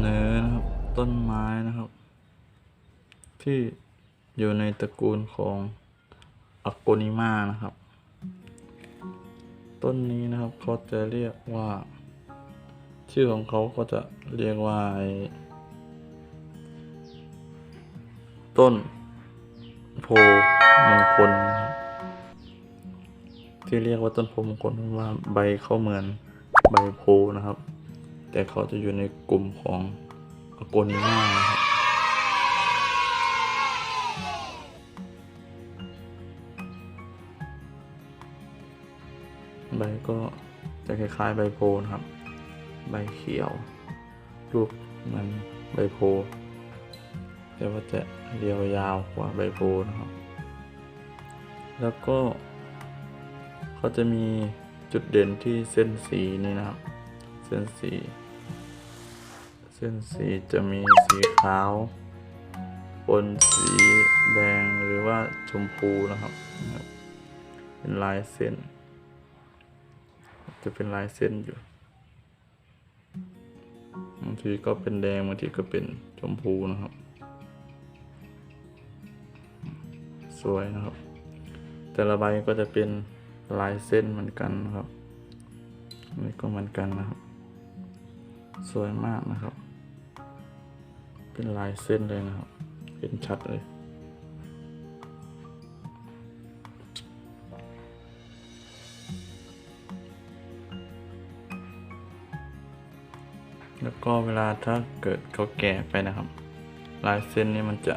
เนื้อนะครับ ต้นไม้นะครับ ที่อยู่ในตระกูลของอักโกนิมานะครับ ต้นนี้นะครับเขาจะเรียกว่า ชื่อของเขาก็จะเรียกว่าต้นโพมงคลนะครับที่เรียกว่าต้นโพมงคลเพราะว่าใบเขาเหมือนใบโพนะครับ แต่เขาจะอยู่ในกลุ่มของอโกนิมานะครับใบก็จะคล้ายๆใบโพนะครับ ใบเขียวรูปมือนใบโพแต่ว่าจะเรียวยาวกว่าใบโพนะครับ แล้วก็เขาจะมีจุดเด่นที่เส้นสีนี่นะครับ เส้นสี เส้นสีจะมีสีขาวปนสีแดงหรือว่าชมพูนะครับ เป็นลายเส้น จะเป็นลายเส้นอยู่บางทีก็เป็นแดงบางทีก็เป็นชมพูนะครับ สวยนะครับ แต่ละใบก็จะเป็นลายเส้นเหมือนกันนะครับอันนี่ก็เหมือนกันนะครับ สวยมากนะครับ เป็นลายเส้นเลยนะครับเห็นชัดเลยแล้วก็เวลาถ้าเกิดเขาแก่ไปนะครับ ลายเส้นนี้มันจะ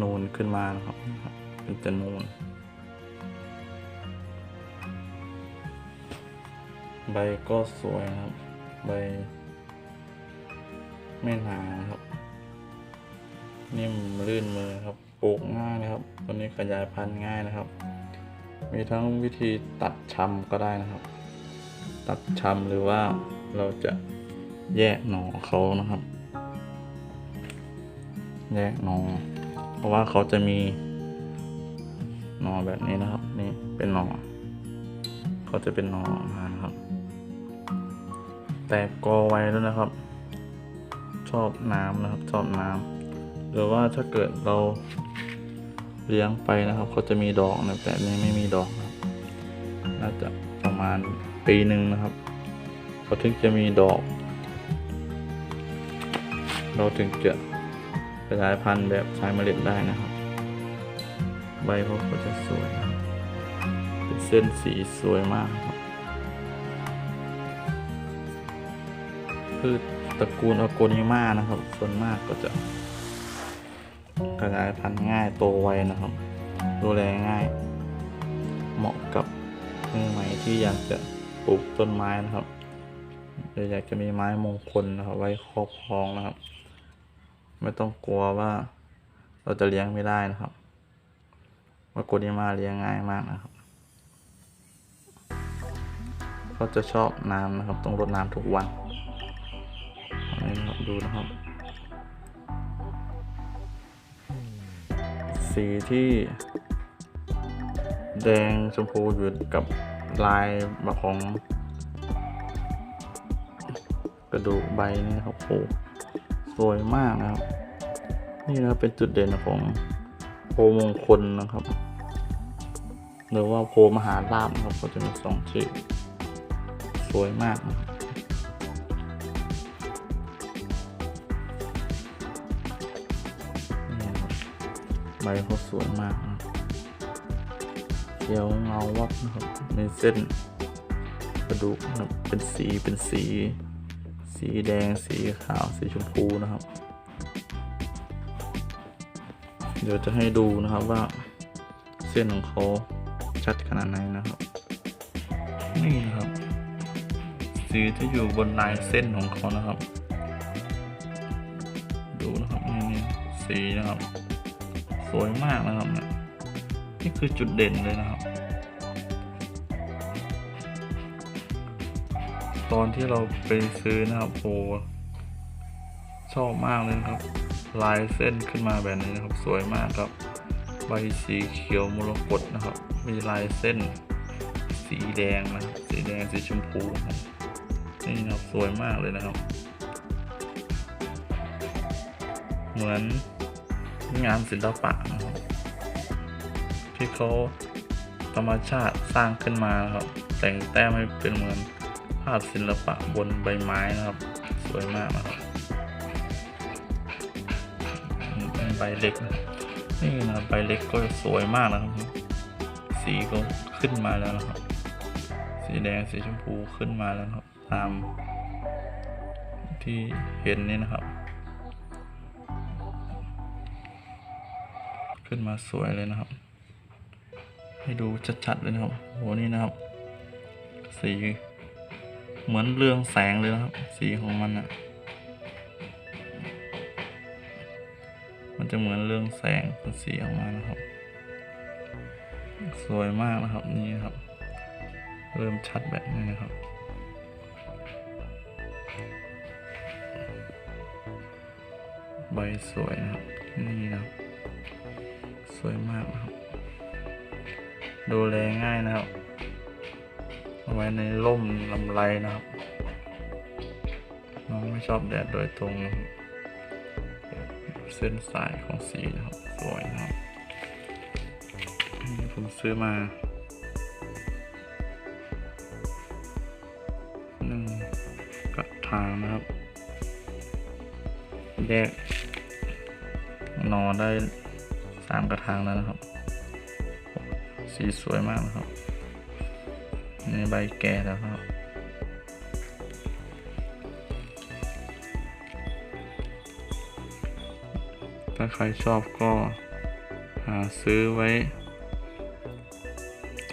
นูนขึ้นมานะครับนะครับมันจะนูน ใบก็สวยนะครับ ใบ ไม่หนาครับ นิ่มลื่นมือครับปลูกง่ายนะครับ ตัวนี้ขยายพันธุ์ง่ายนะครับ มีทั้งวิธีตัดชำก็ได้นะครับ ตัดชำหรือว่าเราจะแยกหน่อเขานะครับ แยกหน่อเพราะว่าเขาจะมีหน่อแบบนี้นะครับ นี่เป็นหน่อเขาจะเป็นหน่อมานะครับ แต่กอไว้แล้วนะครับ ชอบน้ำนะครับชอบน้ำหรือว่าถ้าเกิดเราเลี้ยงไปนะครับเขาจะมีดอกนะแต่นี้ไม่มีดอกนะน่าจะประมาณปีหนึ่งนะครับเขาถึงจะมีดอก เราถึงจะขยายพันธุ์แบบใช้เมล็ดได้นะครับ ใบเขาก็จะสวยนะเป็นเส้นสีสวยมากครับพืช ตระกูลอโกนิมานะครับ ส่วนมากก็จะขยายพันธุ์ง่ายโตไวนะครับ ดูแลง่าย เหมาะกับมือใหม่ที่อยากจะปลูกต้นไม้นะครับหรืออยากจะมีไม้มงคลนะครับ ไว้ครอบครองนะครับ ไม่ต้องกลัวว่าเราจะเลี้ยงไม่ได้นะครับว่าโกนิมาเลี้ยงง่ายมากนะครับเขาจะชอบน้ำนะครับ ต้องรดน้ำทุกวัน ดูนะครับ สีที่ แดงชมพูอยู่กับลายแบบของ กระดูกใบนี่นะครับโอ้สวยมากนะครับ นี่นะครับเป็นจุดเด่นของโพมงคลนะครับ หรือว่าโพมหาลาภนะครับก็จะมีสองชื่อสวยมากนะครับ ใบเขาสวยมากนะเขียวเงาวับนะครับมีเส้นกระดูกนะครับเป็นสีเป็นสี สีแดงสีขาวสีชมพูนะครับ เดี๋ยวจะให้ดูนะครับว่า เส้นของเขาชัดขนาดไหนนะครับนี่นะครับ สีที่อยู่บนลายเส้นของเขานะครับ ดูนะครับนี่นี่สีนะครับ สวยมากนะครับเนี่ยนี่คือจุดเด่นเลยนะครับ ตอนที่เราไปซื้อนะครับโอ้ชอบมากเลยครับ ลายเส้นขึ้นมาแบบนี้นะครับ สวยมากครับ ใบสีเขียวมรกตนะครับ มีลายเส้น สีแดงนะสีแดงสีชมพูครับนี่นะครับสวยมากเลยนะครับ เหมือน งานศิลปะนะครับที่เขาธรรมชาติสร้างขึ้นมานะครับ แต่งแต้มให้เป็นเหมือนภาพศิลปะบนใบไม้นะครับ สวยมากนะครับใบเล็กนะนี่นะใบเล็กก็สวยมากนะครับ สีก็ขึ้นมาแล้วนะครับ สีแดงสีชมพูขึ้นมาแล้วนะครับ ตามที่เห็นนี่นะครับ ขึ้นมาสวยเลยนะครับ ให้ดูชัดๆเลยนะครับโหนี่นะครับ สีเหมือนเรืองแสงเลยนะครับ สีของมันอะมันจะเหมือนเรืองแสงเป็นสีออกมานะครับ สวยมากนะครับนี่ครับ เริ่มชัดแบบนี้นะครับใบสวยนะครับนี่นะครับ สวยมากนะครับ ดูแลง่ายนะครับ เอาไว้ในร่มลำไรนะครับ น้องไม่ชอบแดดโดยตรงเส้นสายของสีนะครับ สวยนะครับนี่ผมซื้อมาหนึ่งกระถางนะครับ แยกนอนได้ สามกระถางแล้วนะครับ สีสวยมากนะครับนี่ใบแก่แล้วครับถ้าใครชอบก็หาซื้อไว้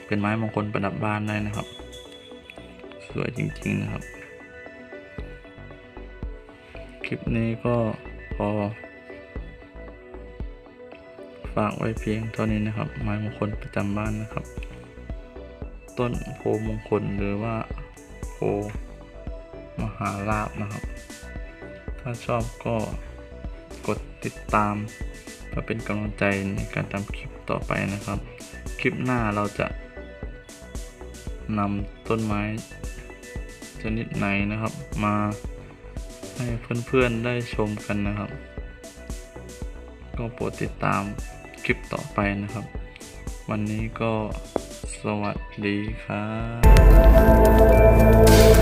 เป็นไม้มงคลประดับบ้านได้นะครับ สวยจริงๆนะครับ คลิปนี้ก็พอ ฝากไว้เพียงเท่านี้นะครับ ไม้มงคลประจำบ้านนะครับ ต้นโพมงคลหรือว่าโพมหาลาบนะครับ ถ้าชอบก็กดติดตามเพื่อเป็นกำลังใจในการทำคลิปต่อไปนะครับ คลิปหน้าเราจะนำต้นไม้ชนิดไหนนะครับ มาให้เพื่อนๆได้ชมกันนะครับ ก็โปรดติดตาม คลิปต่อไปนะครับ วันนี้ก็สวัสดีครับ